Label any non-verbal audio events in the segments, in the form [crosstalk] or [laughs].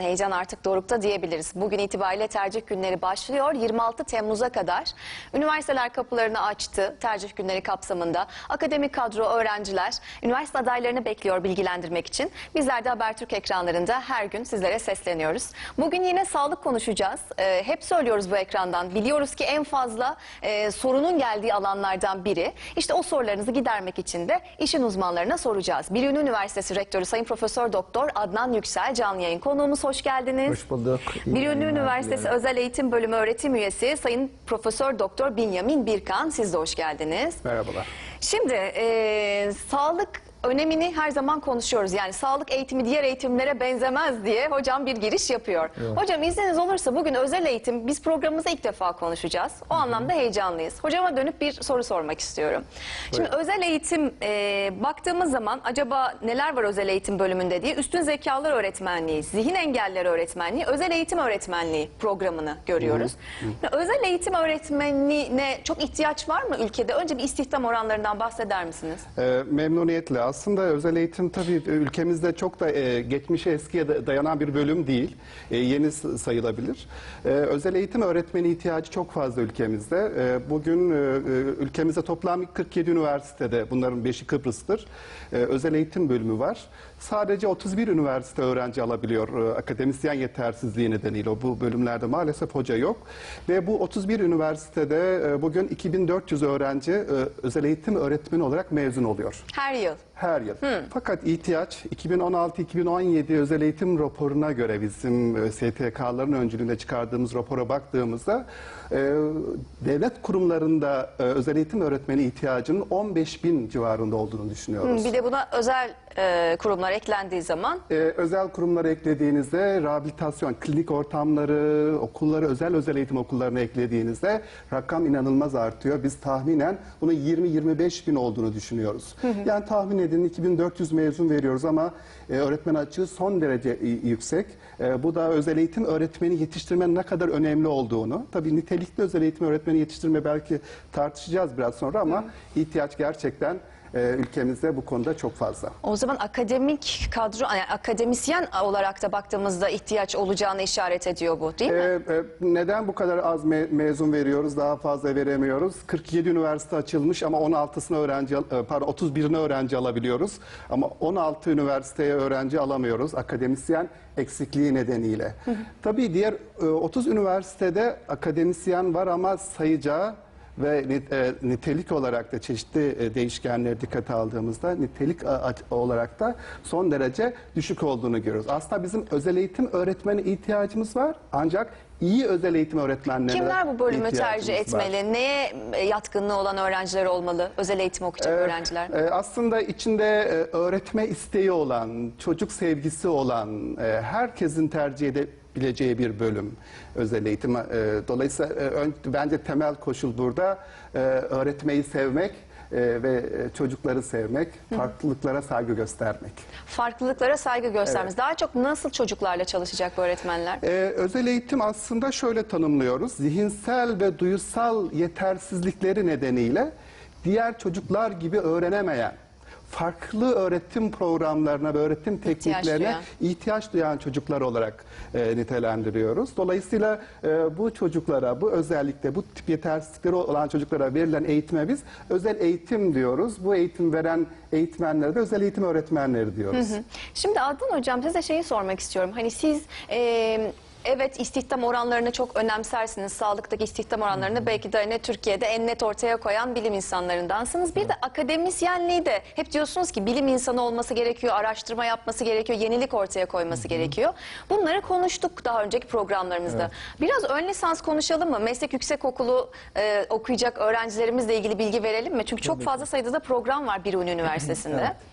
Heyecan artık dorukta diyebiliriz. Bugün itibariyle tercih günleri başlıyor. 26 Temmuz'a kadar üniversiteler kapılarını açtı. Tercih günleri kapsamında akademik kadro öğrenciler üniversite adaylarını bekliyor bilgilendirmek için. Bizler de Habertürk ekranlarında her gün sizlere sesleniyoruz. Bugün yine sağlık konuşacağız. Ee, hep söylüyoruz bu ekrandan. Biliyoruz ki en fazla e, sorunun geldiği alanlardan biri. İşte o sorularınızı gidermek için de işin uzmanlarına soracağız. Bilyonu Üniversitesi Rektörü Sayın Profesör Doktor Adnan Yüksel canlı yayın konuğumuz. Hoş geldiniz. Hoş bulduk. İyi Üniversitesi diliyorum. Özel Eğitim Bölümü öğretim üyesi Sayın Profesör Doktor Binyamin Birkan. Siz de hoş geldiniz. Merhabalar. Şimdi e, sağlık önemini her zaman konuşuyoruz. Yani sağlık eğitimi diğer eğitimlere benzemez diye hocam bir giriş yapıyor. Evet. Hocam izniniz olursa bugün özel eğitim biz programımızda ilk defa konuşacağız. O anlamda heyecanlıyız. Hocama dönüp bir soru sormak istiyorum. Şimdi Buyurun. özel eğitim e, baktığımız zaman acaba neler var özel eğitim bölümünde diye üstün zekalar öğretmenliği, zihin engelleri öğretmenliği, özel eğitim öğretmenliği programını görüyoruz. Şimdi Özel eğitim öğretmenliğine çok ihtiyaç var mı ülkede? Önce bir istihdam oranlarından bahseder misiniz? Ee, memnuniyetle. Aslında özel eğitim tabii ülkemizde çok da e, geçmişe eskiye da- dayanan bir bölüm değil. E, yeni sayılabilir. E, özel eğitim öğretmeni ihtiyacı çok fazla ülkemizde. E, bugün e, e, ülkemizde toplam 47 üniversitede, bunların 5'i Kıbrıs'tır. E, özel eğitim bölümü var. Sadece 31 üniversite öğrenci alabiliyor e, akademisyen yetersizliği nedeniyle. Bu bölümlerde maalesef hoca yok. Ve bu 31 üniversitede e, bugün 2400 öğrenci e, özel eğitim öğretmeni olarak mezun oluyor. Her yıl. Her yıl. Fakat ihtiyaç 2016-2017 özel eğitim raporuna göre bizim STK'ların öncülüğünde çıkardığımız rapora baktığımızda devlet kurumlarında özel eğitim öğretmeni ihtiyacının 15 bin civarında olduğunu düşünüyoruz. Bir de buna özel e, kurumlar eklendiği zaman Ee, özel kurumları eklediğinizde rehabilitasyon, klinik ortamları, okulları, özel özel eğitim okullarını eklediğinizde rakam inanılmaz artıyor. Biz tahminen bunun 20-25 bin olduğunu düşünüyoruz. Yani tahmin edin 2400 mezun veriyoruz ama e, öğretmen açığı son derece yüksek. E, bu da özel eğitim öğretmeni yetiştirmenin ne kadar önemli olduğunu, tabii nitelikli özel eğitim öğretmeni yetiştirme belki tartışacağız biraz sonra ama ihtiyaç gerçekten e, ülkemizde bu konuda çok fazla. o zaman akademik kadro, yani akademisyen olarak da baktığımızda ihtiyaç olacağını işaret ediyor bu değil mi? Ee, e, neden bu kadar az me- mezun veriyoruz, daha fazla veremiyoruz? 47 üniversite açılmış ama 16'sına öğrenci, e, pardon 31'ine öğrenci alabiliyoruz. Ama 16 üniversiteye öğrenci alamıyoruz akademisyen eksikliği nedeniyle. Tabii diğer e, 30 üniversitede akademisyen var ama sayıca ve nit- nitelik olarak da çeşitli e, değişkenleri dikkate aldığımızda nitelik olarak da son derece düşük olduğunu görüyoruz. Aslında bizim özel eğitim öğretmeni ihtiyacımız var ancak iyi özel eğitim öğretmenlerine Kimler bu bölümü tercih var. etmeli? Neye e, yatkınlığı olan öğrenciler olmalı? Özel eğitim okuyacak Ee, öğrenciler. e, aslında içinde e, öğretme isteği olan, çocuk sevgisi olan, e, herkesin tercih edebileceği bir bölüm özel eğitim. E, Dolayısıyla e, ön- bence temel koşul burada e, öğretmeyi sevmek e, ve e, çocukları sevmek, farklılıklara saygı göstermek. Farklılıklara saygı göstermemiz. Daha çok nasıl çocuklarla çalışacak bu öğretmenler? Ee, özel eğitim aslında şöyle tanımlıyoruz. Zihinsel ve duysal yetersizlikleri nedeniyle diğer çocuklar gibi öğrenemeyen, farklı öğretim programlarına ve öğretim tekniklerine duyan. ihtiyaç duyan çocuklar olarak e, nitelendiriyoruz. Dolayısıyla e, bu çocuklara, bu özellikle bu tip yetersizlikleri olan çocuklara verilen eğitime biz özel eğitim diyoruz. Bu eğitim veren eğitmenlere de özel eğitim öğretmenleri diyoruz. Şimdi Adnan Hocam size şeyi sormak istiyorum. Hani siz e, evet istihdam oranlarını çok önemsersiniz. Sağlıktaki istihdam oranlarını belki de hani Türkiye'de en net ortaya koyan bilim insanlarındansınız. Bir de akademisyenliği de hep diyorsunuz ki bilim insanı olması gerekiyor, araştırma yapması gerekiyor, yenilik ortaya koyması gerekiyor. Bunları konuştuk daha önceki programlarımızda. Biraz ön lisans konuşalım mı? Meslek yüksekokulu e, okuyacak öğrencilerimizle ilgili bilgi verelim mi? Çünkü çok fazla sayıda da program var Biruni [laughs] Üniversitesi'nde. Evet.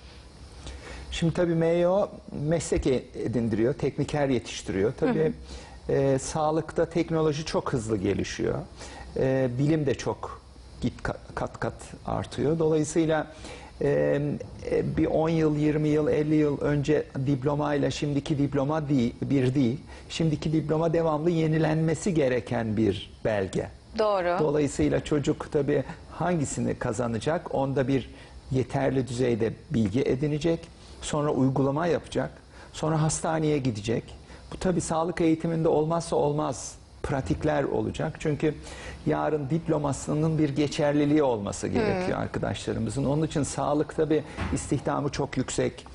Şimdi tabii MEO meslek edindiriyor, tekniker yetiştiriyor. Tabii e, sağlıkta teknoloji çok hızlı gelişiyor. E, bilim de çok git ka- kat kat artıyor. Dolayısıyla e, e, bir 10 yıl, 20 yıl, 50 yıl önce diplomayla şimdiki diploma değil, bir değil. Şimdiki diploma devamlı yenilenmesi gereken bir belge. Doğru. Dolayısıyla çocuk tabii hangisini kazanacak? Onda bir yeterli düzeyde bilgi edinecek. Sonra uygulama yapacak. Sonra hastaneye gidecek. Bu tabii sağlık eğitiminde olmazsa olmaz pratikler olacak. Çünkü yarın diplomasının bir geçerliliği olması gerekiyor arkadaşlarımızın. Onun için sağlık tabii istihdamı çok yüksek.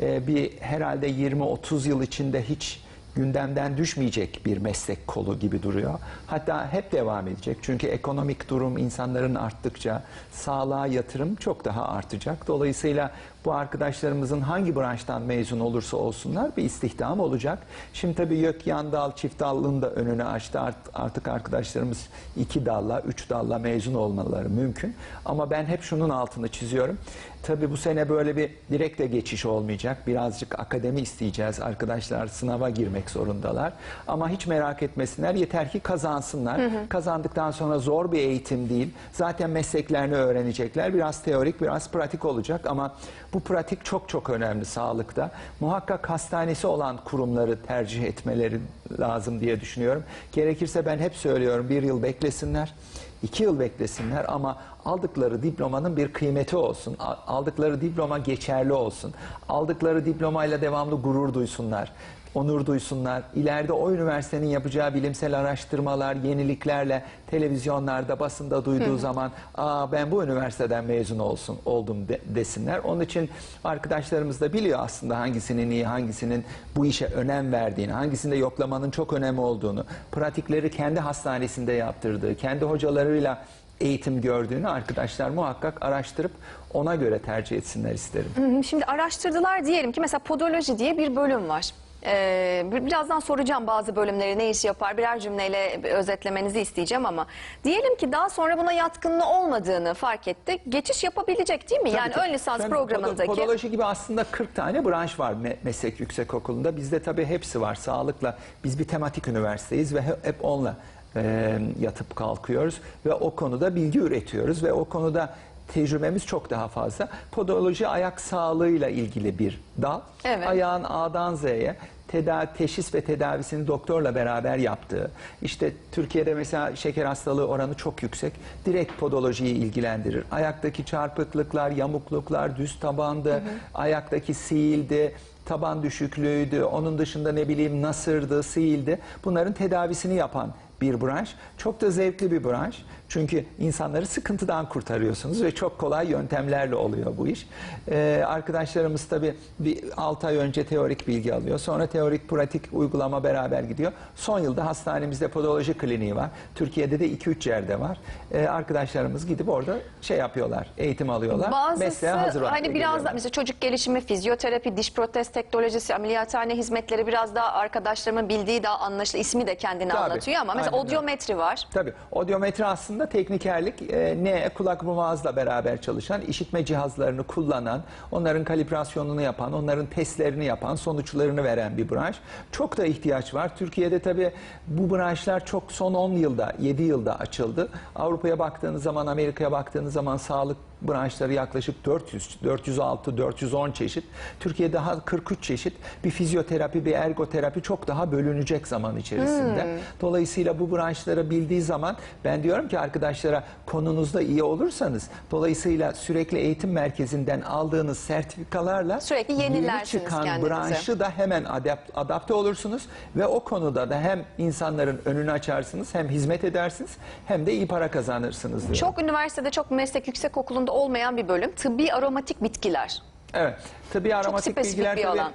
Ee, bir herhalde 20-30 yıl içinde hiç gündemden düşmeyecek bir meslek kolu gibi duruyor. Hatta hep devam edecek. Çünkü ekonomik durum insanların arttıkça sağlığa yatırım çok daha artacak. Dolayısıyla bu arkadaşlarımızın hangi branştan mezun olursa olsunlar bir istihdam olacak. Şimdi tabii YÖK yan dal, çift dallığın da önünü açtı. Art- Artık arkadaşlarımız iki dalla, üç dalla mezun olmaları mümkün. Ama ben hep şunun altını çiziyorum. Tabii bu sene böyle bir direkte geçiş olmayacak. Birazcık akademi isteyeceğiz. Arkadaşlar sınava girmek zorundalar. Ama hiç merak etmesinler. Yeter ki kazansınlar. Kazandıktan sonra zor bir eğitim değil. Zaten mesleklerini öğrenecekler. Biraz teorik, biraz pratik olacak ama bu pratik çok çok önemli sağlıkta. Muhakkak hastanesi olan kurumları tercih etmeleri lazım diye düşünüyorum. Gerekirse ben hep söylüyorum bir yıl beklesinler. iki yıl beklesinler ama aldıkları diplomanın bir kıymeti olsun. Aldıkları diploma geçerli olsun. Aldıkları diplomayla devamlı gurur duysunlar. Onur duysunlar. İleride o üniversitenin yapacağı bilimsel araştırmalar, yeniliklerle televizyonlarda, basında duyduğu zaman Aa, ben bu üniversiteden mezun olsun oldum de- desinler. Onun için arkadaşlarımız da biliyor aslında hangisinin iyi, hangisinin bu işe önem verdiğini, hangisinde yoklamanın çok önemli olduğunu, pratikleri kendi hastanesinde yaptırdığı, kendi hocalarıyla eğitim gördüğünü arkadaşlar muhakkak araştırıp ona göre tercih etsinler isterim. Şimdi araştırdılar diyelim ki mesela podoloji diye bir bölüm var. Ee, bir- birazdan soracağım bazı bölümleri ne iş yapar birer cümleyle özetlemenizi isteyeceğim ama diyelim ki daha sonra buna yatkınlığı olmadığını fark etti. Geçiş yapabilecek değil mi? yani Tabii, ön lisans tabii. programındaki. Podo- Podoloji gibi aslında 40 tane branş var me- meslek yüksekokulunda. Bizde tabii hepsi var sağlıkla. Biz bir tematik üniversiteyiz ve he- hep onunla e, yatıp kalkıyoruz. Ve o konuda bilgi üretiyoruz ve o konuda tecrübemiz çok daha fazla. Podoloji ayak sağlığıyla ilgili bir dal. Evet. Ayağın A'dan Z'ye tedavi, teşhis ve tedavisini doktorla beraber yaptığı. İşte Türkiye'de mesela şeker hastalığı oranı çok yüksek. Direkt podolojiyi ilgilendirir. Ayaktaki çarpıklıklar, yamukluklar, düz tabandı, ayaktaki sihildi, taban düşüklüğüydü, onun dışında ne bileyim nasırdı, sihildi. Bunların tedavisini yapan bir branş. Çok da zevkli bir branş. Çünkü insanları sıkıntıdan kurtarıyorsunuz ve çok kolay yöntemlerle oluyor bu iş. Ee, arkadaşlarımız tabii bir 6 ay önce teorik bilgi alıyor. Sonra teorik pratik uygulama beraber gidiyor. Son yılda hastanemizde podoloji kliniği var. Türkiye'de de 2-3 yerde var. Ee, arkadaşlarımız gidip orada şey yapıyorlar, eğitim alıyorlar. Mesleğe Bazısı hazır hale hani biraz da mesela çocuk gelişimi, fizyoterapi, diş protez teknolojisi, ameliyathane hizmetleri biraz daha arkadaşlarımın bildiği daha anlaşılır. ismi de kendini Tabii, anlatıyor ama mesela aynen öyle. odyometri var. Tabii. Odyometri aslında teknikerlik e, ne kulak boğazla beraber çalışan, işitme cihazlarını kullanan, onların kalibrasyonunu yapan, onların testlerini yapan, sonuçlarını veren bir branş. Çok da ihtiyaç var. Türkiye'de tabii bu branşlar çok son 10 yılda, 7 yılda açıldı. Avrupa'ya baktığınız zaman, Amerika'ya baktığınız zaman sağlık branşları yaklaşık 400, 406, 410 çeşit. Türkiye daha 43 çeşit. Bir fizyoterapi, bir ergoterapi çok daha bölünecek zaman içerisinde. Dolayısıyla bu branşları bildiği zaman ben diyorum ki arkadaşlara konunuzda iyi olursanız dolayısıyla sürekli eğitim merkezinden aldığınız sertifikalarla Sürekli yeni çıkan kendinizi. branşı da hemen adapt, adapte olursunuz ve o konuda da hem insanların önünü açarsınız hem hizmet edersiniz hem de iyi para kazanırsınız diyorum. Çok üniversitede çok meslek yüksek okulunda olmayan bir bölüm. Tıbbi aromatik bitkiler. Evet. Tabii aromatik spesifik bilgiler bir tabii alan.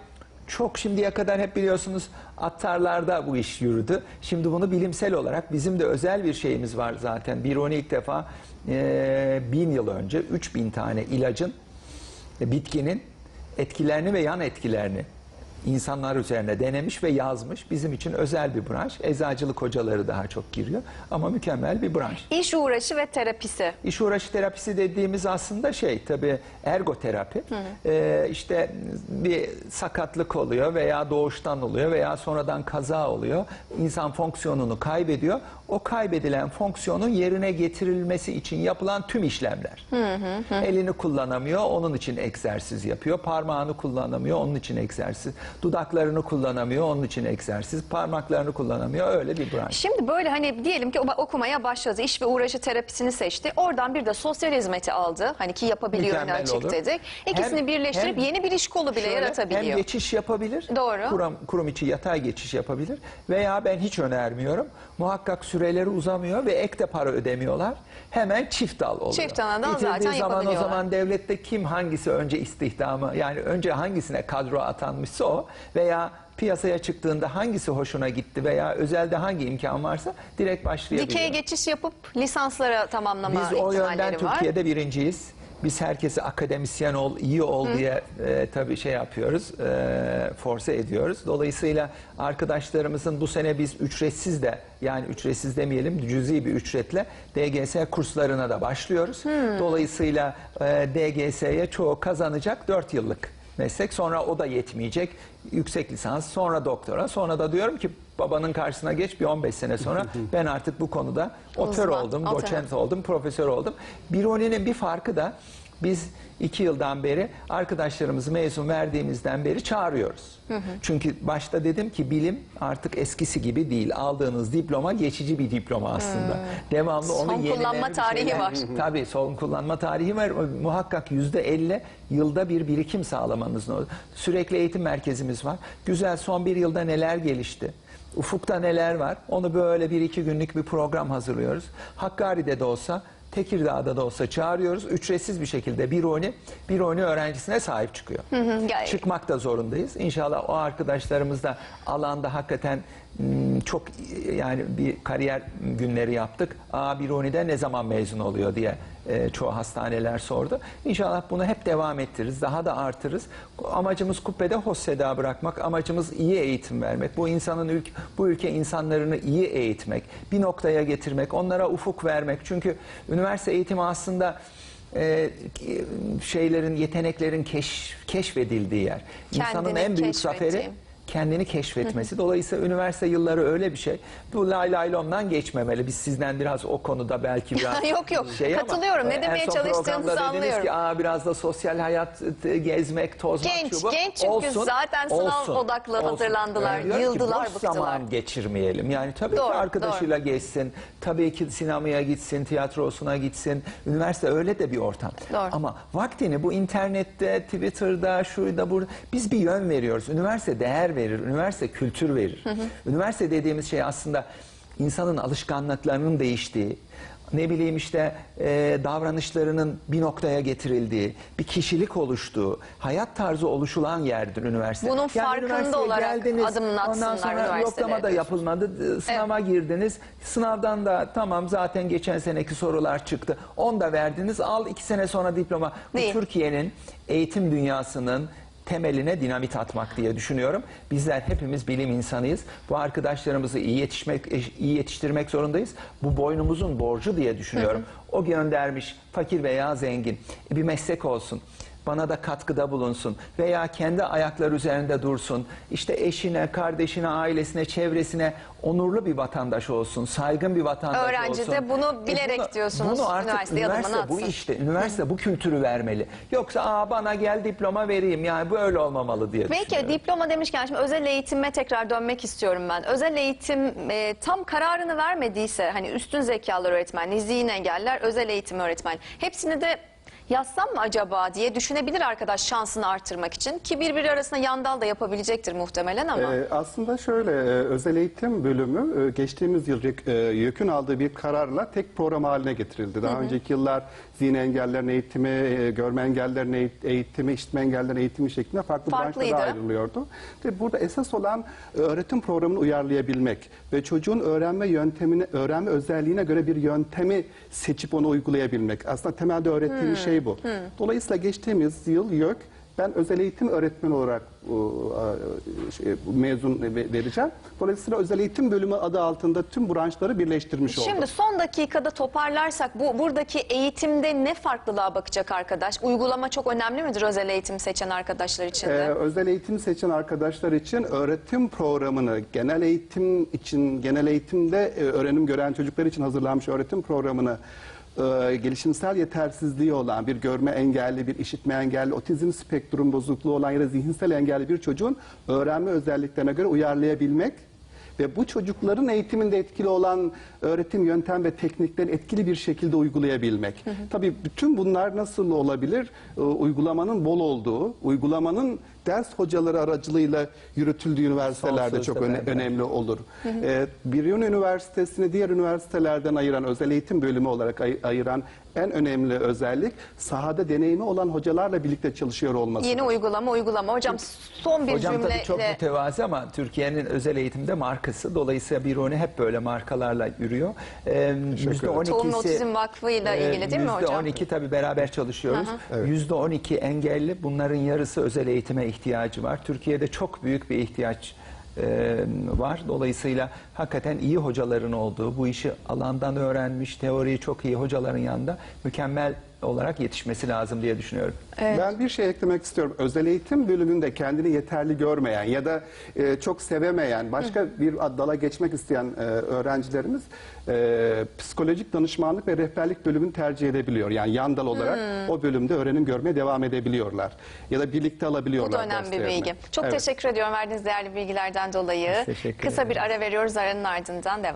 çok şimdiye kadar hep biliyorsunuz attarlarda bu iş yürüdü. Şimdi bunu bilimsel olarak bizim de özel bir şeyimiz var zaten. Bir onu ilk defa e, bin yıl önce 3000 tane ilacın e, bitkinin etkilerini ve yan etkilerini insanlar üzerine denemiş ve yazmış. Bizim için özel bir branş. Eczacılık hocaları daha çok giriyor ama mükemmel bir branş. İş uğraşı ve terapisi. İş uğraşı terapisi dediğimiz aslında şey tabii ergoterapi. Ee, işte bir sakatlık oluyor veya doğuştan oluyor veya sonradan kaza oluyor. İnsan fonksiyonunu kaybediyor. O kaybedilen fonksiyonun yerine getirilmesi için yapılan tüm işlemler. Elini kullanamıyor, onun için egzersiz yapıyor. Parmağını kullanamıyor, onun için egzersiz. Dudaklarını kullanamıyor, onun için egzersiz. Parmaklarını kullanamıyor, öyle bir branş. Şimdi böyle hani diyelim ki okumaya başladı, iş ve uğraşı terapisini seçti. Oradan bir de sosyal hizmeti aldı. Hani ki yapabiliyor öne Mükemmel açık olur. dedik. İkisini Hem- birleştirip hem yeni bir iş kolu bile Şöyle, yaratabiliyor. Hem geçiş yapabilir. Doğru. Kurum, kurum içi yatay geçiş yapabilir. Veya ben hiç önermiyorum. Muhakkak süreleri uzamıyor ve ek de para ödemiyorlar. Hemen çift dal oluyor. Çift dal Bitirdiği zaten zaman o zaman devlette kim hangisi önce istihdamı yani önce hangisine kadro atanmışsa o veya piyasaya çıktığında hangisi hoşuna gitti veya özelde hangi imkan varsa direkt başlayabiliyor. Dikey geçiş yapıp lisanslara tamamlama Biz o yönden var. Türkiye'de birinciyiz. Biz herkesi akademisyen ol, iyi ol diye e, tabii şey yapıyoruz, e, force ediyoruz. Dolayısıyla arkadaşlarımızın bu sene biz ücretsiz de yani ücretsiz demeyelim cüzi bir ücretle DGS kurslarına da başlıyoruz. Dolayısıyla e, DGS'ye çoğu kazanacak 4 yıllık meslek. Sonra o da yetmeyecek. Yüksek lisans, sonra doktora. Sonra da diyorum ki babanın karşısına geç bir 15 sene sonra [laughs] ben artık bu konuda otör Uzman, oldum, doçent oldum, profesör oldum. Bironi'nin bir farkı da biz iki yıldan beri arkadaşlarımızı mezun verdiğimizden beri çağırıyoruz. Çünkü başta dedim ki bilim artık eskisi gibi değil. Aldığınız diploma geçici bir diploma aslında. Devamlı onu Son yenileyen kullanma bir tarihi şeyler- var. [laughs] Tabii son kullanma tarihi var. Muhakkak yüzde elli yılda bir birikim sağlamanız lazım. Sürekli eğitim merkezimiz var. Güzel son bir yılda neler gelişti? Ufukta neler var? Onu böyle bir iki günlük bir program hazırlıyoruz. Hakkari'de de olsa, Tekirdağ'da da olsa çağırıyoruz. Ücretsiz bir şekilde bir oni, bir oni öğrencisine sahip çıkıyor. hı, gayet. Çıkmak da zorundayız. İnşallah o arkadaşlarımız da alanda hakikaten hmm, çok yani bir kariyer günleri yaptık. Aa bir ne zaman mezun oluyor diye e, çoğu hastaneler sordu. İnşallah bunu hep devam ettiririz. Daha da artırız. Amacımız kubbede hosseda bırakmak. Amacımız iyi eğitim vermek. Bu insanın ülke, bu ülke insanlarını iyi eğitmek. Bir noktaya getirmek. Onlara ufuk vermek. Çünkü üniversite eğitimi aslında e, şeylerin, yeteneklerin keş, keşfedildiği yer. İnsanın Kendini en büyük zaferi. Kendini keşfetmesi. Dolayısıyla üniversite yılları öyle bir şey. Bu lay lay lomdan geçmemeli. Biz sizden biraz o konuda belki biraz [laughs] Yok, yok. şey ama, Katılıyorum. Ne e, demeye çalıştığınızı anlıyorum. ki Aa, biraz da sosyal hayat e, gezmek, tozmak Genç, şu bu. genç çünkü zaten sınav odaklı hazırlandılar, Ben diyorum ki yıldılar, bıktılar. zaman geçirmeyelim. Yani tabii Doğru, ki arkadaşıyla geçsin. Tabii ki sinemaya gitsin, tiyatrosuna gitsin. Üniversite öyle de bir ortam. Doğru. Ama vaktini bu internette, Twitter'da, şurada, burada biz bir yön veriyoruz. Üniversite değer verir, üniversite kültür verir. Üniversite dediğimiz şey aslında insanın alışkanlıklarının değiştiği, ne bileyim işte e, davranışlarının bir noktaya getirildiği, bir kişilik oluştuğu, hayat tarzı oluşulan yerdir üniversite. Bunun farkında üniversiteye olarak geldiniz, adımını Ondan atsınlar sonra üniversitelere yoklama da yapılmadı. Sınava girdiniz. Sınavdan da tamam zaten geçen seneki sorular çıktı. Onu da verdiniz. Al iki sene sonra diploma. Bu Değil. Türkiye'nin eğitim dünyasının temeline dinamit atmak diye düşünüyorum. Bizler hepimiz bilim insanıyız. Bu arkadaşlarımızı iyi yetişmek iyi yetiştirmek zorundayız. Bu boynumuzun borcu diye düşünüyorum. O göndermiş fakir veya zengin E, bir meslek olsun. Bana da katkıda bulunsun veya kendi ayakları üzerinde dursun. İşte eşine, kardeşine, ailesine, çevresine onurlu bir vatandaş olsun, saygın bir vatandaş Öğrenci olsun. E, de bunu bilerek diyorsunuz, Bunu artık üniversiteye adımını üniversite bu işte, üniversite bu kültürü vermeli. Yoksa Aa, bana gel diploma vereyim yani böyle olmamalı diye Peki diploma demişken şimdi özel eğitime tekrar dönmek istiyorum ben. Özel eğitim e, tam kararını vermediyse hani üstün zekalar öğretmenliği, zihin engeller, özel eğitim öğretmen hepsini de yazsam mı acaba diye düşünebilir arkadaş şansını artırmak için ki birbiri arasında yandal da yapabilecektir muhtemelen ama. Ee, aslında şöyle e, özel eğitim bölümü e, geçtiğimiz yıl e, YÖK'ün aldığı bir kararla tek program haline getirildi. Daha önceki yıllar zihin engellerin eğitimi, görme engellerin eğit- eğitimi, işitme engellerin eğitimi şeklinde farklı Farklıydı. branşlara ayrılıyordu. Ve burada esas olan öğretim programını uyarlayabilmek ve çocuğun öğrenme yöntemini, öğrenme özelliğine göre bir yöntemi seçip onu uygulayabilmek. Aslında temelde öğrettiğimiz şey bu. Dolayısıyla geçtiğimiz yıl YÖK ben özel eğitim öğretmeni olarak şey, mezun ve- vereceğim. Dolayısıyla özel eğitim bölümü adı altında tüm branşları birleştirmiş olduk. Şimdi son dakikada toparlarsak bu buradaki eğitimde ne farklılığa bakacak arkadaş? Uygulama çok önemli midir özel eğitim seçen arkadaşlar için Ee, özel eğitim seçen arkadaşlar için öğretim programını genel eğitim için genel eğitimde e, öğrenim gören çocuklar için hazırlanmış öğretim programını e, gelişimsel yetersizliği olan bir görme engelli, bir işitme engelli, otizm spektrum bozukluğu olan ya da zihinsel engelli bir çocuğun öğrenme özelliklerine göre uyarlayabilmek ve bu çocukların eğitiminde etkili olan öğretim yöntem ve teknikleri etkili bir şekilde uygulayabilmek. Tabii bütün bunlar nasıl olabilir? Ee, uygulamanın bol olduğu, uygulamanın ders hocaları aracılığıyla yürütüldüğü üniversitelerde çok öne- önemli olur. Ee, Biryon Üniversitesi'ni diğer üniversitelerden ayıran, özel eğitim bölümü olarak ay- ayıran en önemli özellik sahada deneyimi olan hocalarla birlikte çalışıyor olması. Yeni uygulama uygulama. Hocam son bir Hocam cümleyle tabii çok mütevazi ama Türkiye'nin özel eğitimde markası. Dolayısıyla Biruni hep böyle markalarla yürüyor. Ee, Yüzde on Tohum ikisi- Otizm Vakfı ile ilgili değil mi hocam? Yüzde on iki tabii beraber çalışıyoruz. Yüzde on iki engelli bunların yarısı özel eğitime ihtiyacı var. Türkiye'de çok büyük bir ihtiyaç e, var. Dolayısıyla hakikaten iyi hocaların olduğu, bu işi alandan öğrenmiş, teoriyi çok iyi hocaların yanında mükemmel olarak yetişmesi lazım diye düşünüyorum. Ben bir şey eklemek istiyorum. Özel eğitim bölümünde kendini yeterli görmeyen ya da e, çok sevemeyen, başka bir dala geçmek isteyen e, öğrencilerimiz e, psikolojik danışmanlık ve rehberlik bölümünü tercih edebiliyor. Yani yan dal olarak o bölümde öğrenim görmeye devam edebiliyorlar. Ya da birlikte Bu alabiliyorlar da önemli bir bilgi. Çok Evet. teşekkür ediyorum verdiğiniz değerli bilgilerden dolayı. Kısa bir ara veriyoruz. Aranın ardından devam.